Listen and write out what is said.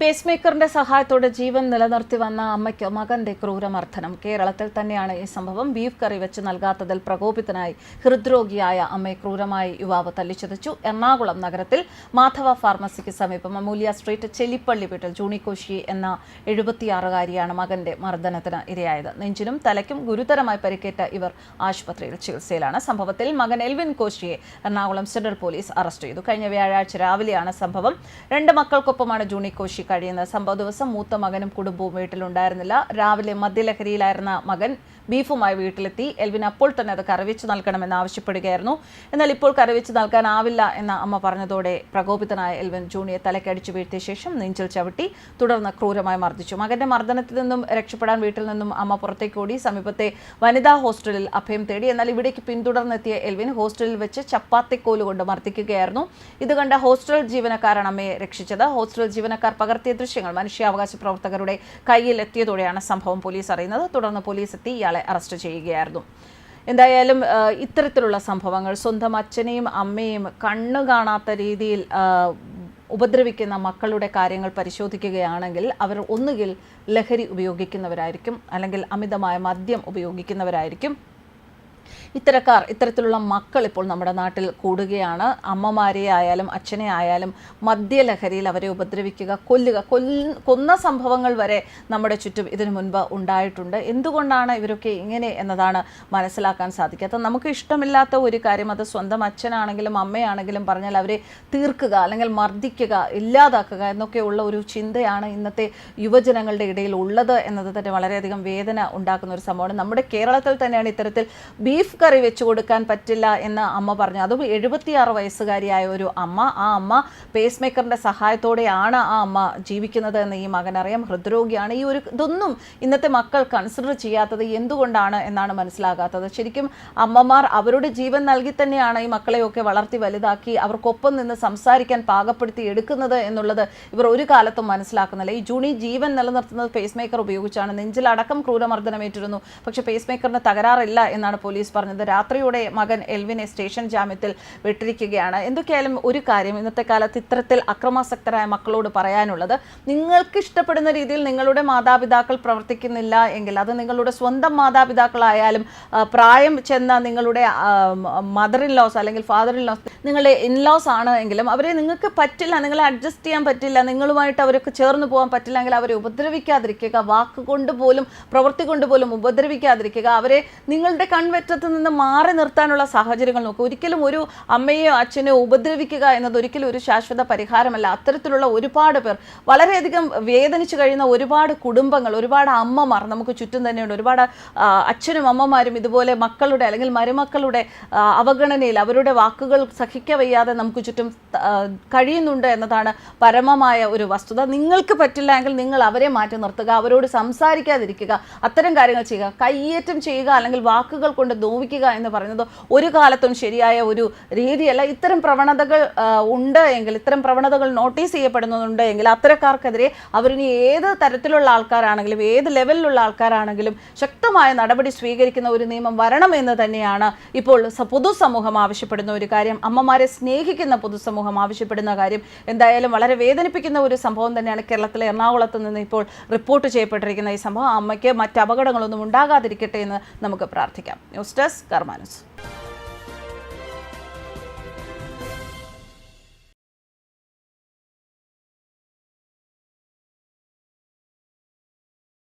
Pace മേക്കറിന്റെ സഹായത്തോടെ ജീവൻ നിലനിർത്തി വന്ന അമ്മയ്ക്ക് മകന്റെ ക്രൂരമർദ്ദനം. കേരളത്തിൽ തന്നെയാണ് ഈ സംഭവം. ബീഫ് കറി വെച്ച് നൽകാത്തതിൽ പ്രകോപിതനായി ഹൃദ്രോഗിയായ അമ്മയെ ക്രൂരമായി യുവാവ് തല്ലിച്ചതച്ചു. എറണാകുളം നഗരത്തിൽ മാധവ ഫാർമസിക്ക് സമീപം അമൂല്യ സ്ട്രീറ്റ് ചെല്ലിപ്പള്ളി വീട്ടിൽ ജൂണിക്കോശി എന്ന എഴുപത്തിയാറുകാരിയാണ് മകന്റെ മർദ്ദനത്തിന് ഇരയായത്. നെഞ്ചിനും തലയ്ക്കും ഗുരുതരമായി പരിക്കേറ്റ ഇവർ ആശുപത്രിയിൽ ചികിത്സയിലാണ്. സംഭവത്തിൽ മകൻ എൽവിൻ കോശിയെ എറണാകുളം സെൻട്രൽ പോലീസ് അറസ്റ്റ് ചെയ്തു. കഴിഞ്ഞ വ്യാഴാഴ്ച രാവിലെയാണ് സംഭവം. രണ്ട് മക്കൾക്കൊപ്പമാണ് ജൂണി കോശി കഴിയുന്നത് സംഭവ ദിവസം മൂത്ത മകനും കുടുംബവും വീട്ടിലുണ്ടായിരുന്നില്ല. രാവിലെ മദ്യലഹരിയിലായിരുന്ന മകൻ ബീഫുമായി വീട്ടിലെത്തി. എൽവിൻ അപ്പോൾ തന്നെ അത് കറിവെച്ച് നൽകണമെന്ന് ആവശ്യപ്പെടുകയായിരുന്നു. എന്നാൽ ഇപ്പോൾ കറിവെച്ച് നൽകാനാവില്ല എന്ന അമ്മ പറഞ്ഞതോടെ പ്രകോപിതനായ എൽവിൻ ജൂണിയെ തലക്കടിച്ചു വീഴ്ത്തിയ ശേഷം നെഞ്ചിൽ ചവിട്ടി തുടർന്ന് ക്രൂരമായി മർദ്ദിച്ചു. മകന്റെ മർദ്ദനത്തിൽ നിന്നും രക്ഷപ്പെടാൻ വീട്ടിൽ നിന്നും അമ്മ പുറത്തേക്കോടി സമീപത്തെ വനിതാ ഹോസ്റ്റലിൽ അഭയം തേടി. എന്നാൽ ഇവിടേക്ക് പിന്തുടർന്നെത്തിയ എൽവിൻ ഹോസ്റ്റലിൽ വെച്ച് ചപ്പാത്തിക്കോലുകൊണ്ട് മർദ്ദിക്കുകയായിരുന്നു. ഇത് കണ്ട ഹോസ്റ്റൽ ജീവനക്കാരാണ് അമ്മയെ രക്ഷിച്ചത്. ഹോസ്റ്റൽ ജീവനക്കാർ പകർത്തിയ ദൃശ്യങ്ങൾ മനുഷ്യാവകാശ പ്രവർത്തകരുടെ കയ്യിൽ എത്തിയതോടെയാണ് സംഭവം പോലീസ് അറിയുന്നത്. തുടർന്ന് പോലീസ് എത്തി ഇയാളെ അറസ്റ്റ് ചെയ്യുകയായിരുന്നു. എന്തായാലും ഇത്തരത്തിലുള്ള സംഭവങ്ങൾ സ്വന്തം അച്ഛനെയും അമ്മയും കണ്ണു കാണാത്ത രീതിയിൽ ഉപദ്രവിക്കുന്ന മക്കളുടെ കാര്യങ്ങൾ പരിശോധിക്കുകയാണെങ്കിൽ അവർ ഒന്നുകിൽ ലഹരി ഉപയോഗിക്കുന്നവരായിരിക്കും അല്ലെങ്കിൽ അമിതമായ മദ്യം ഉപയോഗിക്കുന്നവരായിരിക്കും. ഇത്തരക്കാർ ഇത്തരത്തിലുള്ള മക്കൾ ഇപ്പോൾ നമ്മുടെ നാട്ടിൽ കൂടുകയാണ്. അമ്മമാരെ ആയാലും അച്ഛനെ ആയാലും മദ്യലഹരിയിൽ അവരെ ഉപദ്രവിക്കുക കൊല്ലുക കൊല്ല കൊന്ന സംഭവങ്ങൾ വരെ നമ്മുടെ ചുറ്റും ഇതിനു മുൻപ് ഉണ്ടായിട്ടുണ്ട്. എന്തുകൊണ്ടാണ് ഇവരൊക്കെ ഇങ്ങനെ എന്നതാണ് മനസ്സിലാക്കാൻ സാധിക്കാത്തത് നമുക്ക് ഇഷ്ടമില്ലാത്ത ഒരു കാര്യം അത് സ്വന്തം അച്ഛനാണെങ്കിലും അമ്മയാണെങ്കിലും പറഞ്ഞാൽ അവരെ തീർക്കുക അല്ലെങ്കിൽ മർദ്ദിക്കുക ഇല്ലാതാക്കുക എന്നൊക്കെയുള്ള ഒരു ചിന്തയാണ് ഇന്നത്തെ യുവജനങ്ങളുടെ ഇടയിൽ ഉള്ളത് എന്നത് തന്നെ വളരെയധികം വേദന ഉണ്ടാക്കുന്ന ഒരു സംഭവമാണ്. നമ്മുടെ കേരളത്തിൽ തന്നെയാണ് ഇത്തരത്തിൽ ബീഫ് കറി വെച്ച് കൊടുക്കാൻ പറ്റില്ല എന്ന് അമ്മ പറഞ്ഞു. അതും എഴുപത്തിയാറ് വയസ്സുകാരിയായ ഒരു അമ്മ. ആ അമ്മ പേസ് മേക്കറിന്റെ സഹായത്തോടെയാണ് ആ അമ്മ ജീവിക്കുന്നത് എന്ന് ഈ മകൻ അറിയാം. ഹൃദ്രോഗിയാണ്. ഈ ഒരു ഇതൊന്നും ഇന്നത്തെ മക്കൾ കൺസിഡർ ചെയ്യാത്തത് എന്തുകൊണ്ടാണ് എന്നാണ് മനസ്സിലാകാത്തത്. ശരിക്കും അമ്മമാർ അവരുടെ ജീവൻ നൽകി തന്നെയാണ് ഈ മക്കളെയൊക്കെ വളർത്തി വലുതാക്കി അവർക്കൊപ്പം നിന്ന് സംസാരിക്കാൻ പാകപ്പെടുത്തി എടുക്കുന്നത് എന്നുള്ളത് ഇവർ ഒരു കാലത്തും മനസ്സിലാക്കുന്നില്ല. ഈ ജൂണി ജീവൻ നിലനിർത്തുന്നത് പേസ് മേക്കർ ഉപയോഗിച്ചാണ് നെഞ്ചിലടക്കം ക്രൂരമർദ്ദനമേറ്റിരുന്നു. പക്ഷേ പേസ് മേക്കറിന് തകരാറില്ല എന്നാണ് പോലീസ് പറഞ്ഞത്. രാത്രിയോടെ മകൻ എൽവിനെ സ്റ്റേഷൻ ജാമ്യത്തിൽ വിട്ടിരിക്കുകയാണ്. എന്തൊക്കെയായാലും ഒരു കാര്യം ഇന്നത്തെ കാലത്ത് ഇത്തരത്തിൽ അക്രമാസക്തരായ മക്കളോട് പറയാനുള്ളത് നിങ്ങൾക്ക് ഇഷ്ടപ്പെടുന്ന രീതിയിൽ നിങ്ങളുടെ മാതാപിതാക്കൾ പ്രവർത്തിക്കുന്നില്ല എങ്കിൽ അത് നിങ്ങളുടെ സ്വന്തം മാതാപിതാക്കളായാലും പ്രായം ചെന്ന നിങ്ങളുടെ മദർ ഇൻ ലോസ് അല്ലെങ്കിൽ ഫാദർ ഇൻ ലോസ് നിങ്ങളുടെ ഇൻ ലോസ് ആണ് എങ്കിലും അവരെ നിങ്ങൾക്ക് പറ്റില്ല നിങ്ങളെ അഡ്ജസ്റ്റ് ചെയ്യാൻ പറ്റില്ല നിങ്ങളുമായിട്ട് അവർക്ക് ചേർന്ന് പോകാൻ പറ്റില്ലെങ്കിൽ അവരെ ഉപദ്രവിക്കാതിരിക്കുക വാക്കുകൊണ്ട് പോലും പ്രവൃത്തി കൊണ്ട് പോലും ഉപദ്രവിക്കാതിരിക്കുക അവരെ നിങ്ങളുടെ കൺവെറ്റത്ത് നിന്ന് മാറി നിർത്താനുള്ള സാഹചര്യങ്ങൾ നോക്കുക ഒരിക്കലും ഒരു അമ്മയെയോ അച്ഛനെയോ ഉപദ്രവിക്കുക എന്നത് ഒരിക്കലും ഒരു ശാശ്വത പരിഹാരമല്ല. അത്തരത്തിലുള്ള ഒരുപാട് പേർ വളരെയധികം വേദനിച്ചു കഴിയുന്ന ഒരുപാട് കുടുംബങ്ങൾ ഒരുപാട് അമ്മമാർ നമുക്ക് ചുറ്റും തന്നെയുണ്ട്. ഒരുപാട് അച്ഛനും അമ്മമാരും ഇതുപോലെ മക്കളുടെ അല്ലെങ്കിൽ മരുമക്കളുടെ അവഗണനയിൽ അവരുടെ വാക്കുകൾ സഹിക്കവയ്യാതെ നമുക്ക് ചുറ്റും കഴിയുന്നുണ്ട് എന്നതാണ് പരമമായ ഒരു വസ്തുത. നിങ്ങൾക്ക് പറ്റില്ല എങ്കിൽ നിങ്ങൾ അവരെ മാറ്റി നിർത്തുക അവരോട് സംസാരിക്കാതിരിക്കുക. അത്തരം കാര്യങ്ങൾ ചെയ്യുക. കയ്യേറ്റം ചെയ്യുക അല്ലെങ്കിൽ വാക്കുകൾ കൊണ്ട് നോവിക്കുക എന്ന് പറയുന്നത് ഒരു കാലത്തും ശരിയായ ഒരു രീതിയല്ല. ഇത്തരം പ്രവണതകൾ ഉണ്ട് എങ്കിൽ ഇത്തരം പ്രവണതകൾ നോട്ടീസ് ചെയ്യപ്പെടുന്നുണ്ട് എങ്കിൽ അത്തരക്കാർക്കെതിരെ അവരിനി ഏത് തരത്തിലുള്ള ആൾക്കാരാണെങ്കിലും ഏത് ലെവലിലുള്ള ആൾക്കാരാണെങ്കിലും ശക്തമായ നടപടി സ്വീകരിക്കുന്ന ഒരു നിയമം വരണം എന്ന് തന്നെയാണ് ഇപ്പോൾ പൊതുസമൂഹം ആവശ്യപ്പെടുന്ന ഒരു കാര്യം. അമ്മമാരെ സ്നേഹിക്കുന്ന പൊതുസമൂഹം ആവശ്യപ്പെടുന്ന കാര്യം. എന്തായാലും വളരെ വേദനിപ്പിക്കുന്ന ഒരു സംഭവം തന്നെയാണ് കേരളത്തിലെ എറണാകുളത്ത് നിന്ന് ഇപ്പോൾ റിപ്പോർട്ട് ചെയ്യപ്പെട്ടിരിക്കുന്ന ഈ സംഭവം. അമ്മയ്ക്ക് മറ്റ് അപകടങ്ങളൊന്നും ഉണ്ടാകാതിരിക്കട്ടെ എന്ന് നമുക്ക് പ്രാർത്ഥിക്കാം. News desk കർമാനുസ്